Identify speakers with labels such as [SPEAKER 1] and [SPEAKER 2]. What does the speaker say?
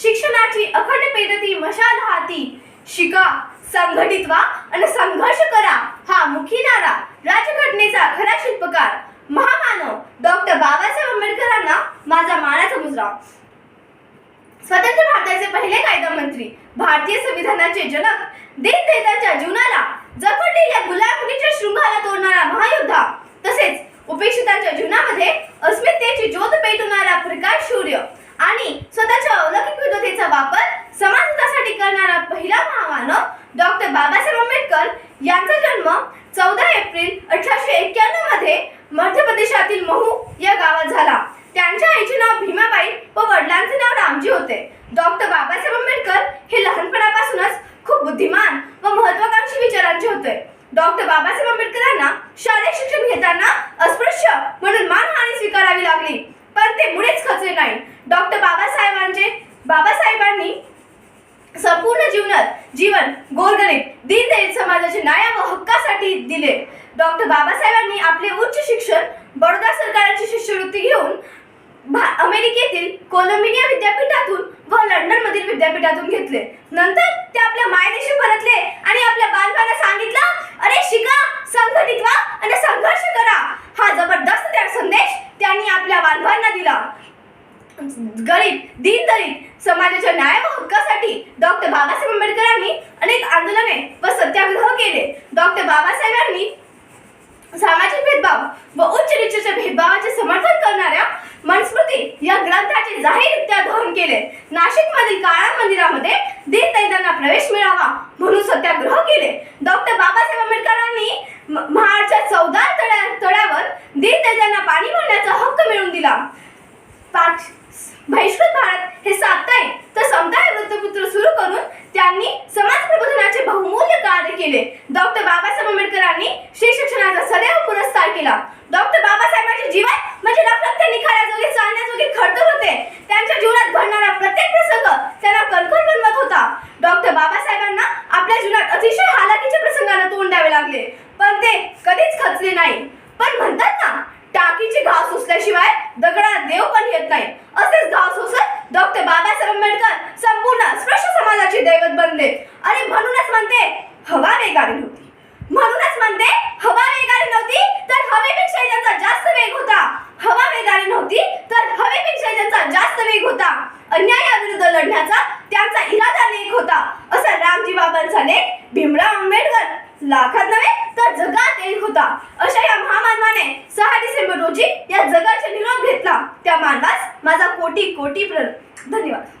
[SPEAKER 1] शिक्षणाची अखंड पेरती मशाल हाती शिका संघटित व्हा आणि संघर्ष करा. हा मुखी नारा राज्यघटनेचा खरा शिल्पकार. महामानव डॉक्टर बाबासाहेब आंबेडकरांना माझा मानाचा मुजरा. स्वतंत्र भारताचे पहिले कायदा मंत्री भारतीय संविधानाचे जनक देशदेशाच्या जीवनाला जखडलेल्या गुलामगिरीच्या शृंग एकोणीसशे एक्क्याण्णवमध्ये मध्य प्रदेशातील महू या गावात झाला. त्यांच्या आईचे नाव भीमाबाई व वडिलांचे नाव रामजी होते. डॉक्टर बाबासाहेब आंबेडकर हे लहानपणापासूनच खूप बुद्धिमान व महत्वाकांक्षी विचारांचे होते. डॉक्टर बाबासाहेब आंबेडकरांना शालेय शिक्षण घेताना अस्पृश्य म्हणून मानहानी स्वीकारावी लागली पण ते मुळेच खचले नाही डॉक्टर बाबासाहेबांचे बाबासाहेबांनी संपूर्ण जीवनात जीवन गोरगरीब दीनदलित समाजाचे न्याय व हक्कासाठी दिले. डॉक्टर बाबासाहेबांनी आपले उच्च शिक्षण बडोदा सरकारची शिष्यवृत्ती घेऊन भा- अमेरिकेतील कोलंबिया विद्यापीठातून व लंडनमधील विद्यापीठातून घेतले. नंतर ते आपल्या मायदेशी परतले आणि आपल्या बालकांना सांगितलं अरे शिका संघटित व्हा आणि संघर्ष करा. हा जबरदस्त त्या संदेश त्यांनी आपल्या बांधवांना दिला. गरीब दीनदलित समाजाच्या न्याय व हक्कासाठी डॉक्टर बाबासाहेब आंबेडकरांनी अनेक आंदोलने व सत्याग्रह केले. डॉक्टर बाबासाहेबांनी सामाजिक भेदभाव व उच्च नीचच्या भेदभावाचे समर्थन करणाऱ्या मनस्मृती या ग्रंथाचे जाहीररित्या धोरण केले. नाशिक मधील काळा मंदिरामध्ये दीनदलितांना प्रवेश मिळावा म्हणून सत्याग्रह केले. डॉक्टर बाबासाहेब आंबेडकरांनी म- महाडच्या चौदा तळ्या तळ्यावर दीनदलितांना पाणी भरण्याचा हक्क मिळवून दिला. पाच बहिष्कृत भारत हे साप्ताहिक तर समुदाय वृत्तपत्र सुरू करून त्यांनी समाज प्रबोधनाचे बहुमूल्य कार्य केले. डॉक्टर बाबासाहेब आंबेडकरांनी श्री शिक्षणाचा सदैव पुरस्कार केला. डॉक्टर बाबासाहेबांचे जीवन म्हणजे रक्त निखाऱ्याजोगे चालण्याजोगे खडतर होते. त्यांच्या जीवनात घडणारा प्रत्येक प्रसंग त्यांना कणखर बनवत होता. डॉक्टर बाबासाहेबांना आपल्या जीवनात अतिशय हालाकीच्या प्रसंगांना तोंड द्यावे लागले. पण ते कधीच खचले नाही. पण म्हणतात ना टाकीची घास सुचल्याशिवाय दगडाला देव पण येत नाही असेच घाव सोसत डॉक्टर बाबासाहेब आंबेडकर संपूर्ण स्पृश्य समाजाचे दैवत बनले आणि म्हणूनच म्हणते हवा वेगाने होती म्हणूनच म्हणते हवा वेगाने नव्हती तर हवेपेक्षा त्यांचा जास्त वेग होता. हवा वेगाने नव्हती तर हवेपेक्षा त्यांचा जास्त वेग होता. अन्यायाविरुद्ध लढण्याचा त्यांचा इरादा नेक होता. असा रामजी बाबांचा लेख भीमराव आंबेडकर. लाखात नव्हे तर जगात एक होता. अशा या महामानवाने सहा डिसेंबर रोजी या जगाचा निरोप घेतला. त्या मानवास माझा कोटी कोटी प्र धन्यवाद.